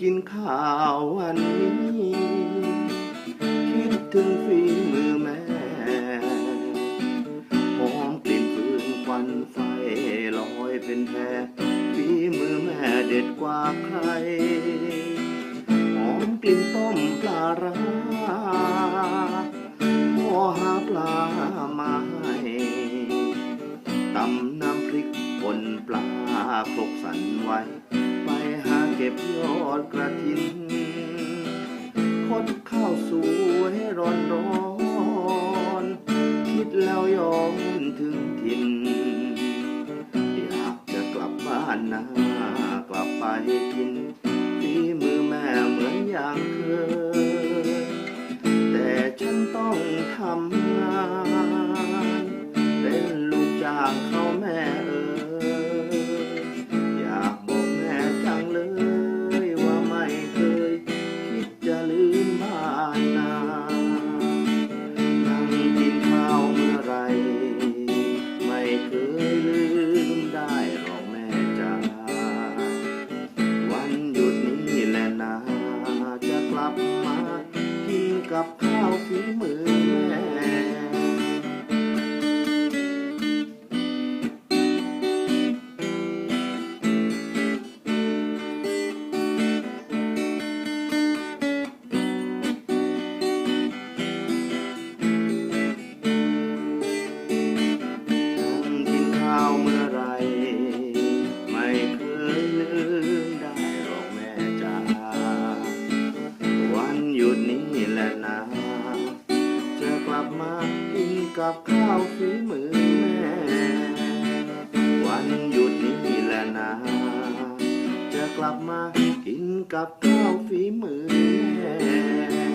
กินข้าววันนี้ คิดถึงฝีมือแม่หอมกลิ่นฟืนควันไฟลอยเป็นแพรฝีมือแม่เด็ดกว่าใคร หอมกลิ่นต้มปลาร้าพ่อหาปลามาให้ตำน้ำพริกป่นปลาคลกสันไว้ ก็บยอดกระถินคดข้าวสวยร้อนร้อนๆคิดแล้วย้อนถึงถิ่นอยากจะกลับบ้านนากลับไปกินฝีมือแม่เหมือนอย่างเคยแต่ฉันต้องทำงาน เป็นลูกจ้างเขาแม่ กิ บมากินกับข้าวฝีมือแม่ วันหยุดนี้แหละนะจะกลับมากินกับข้าวฝีมือแม่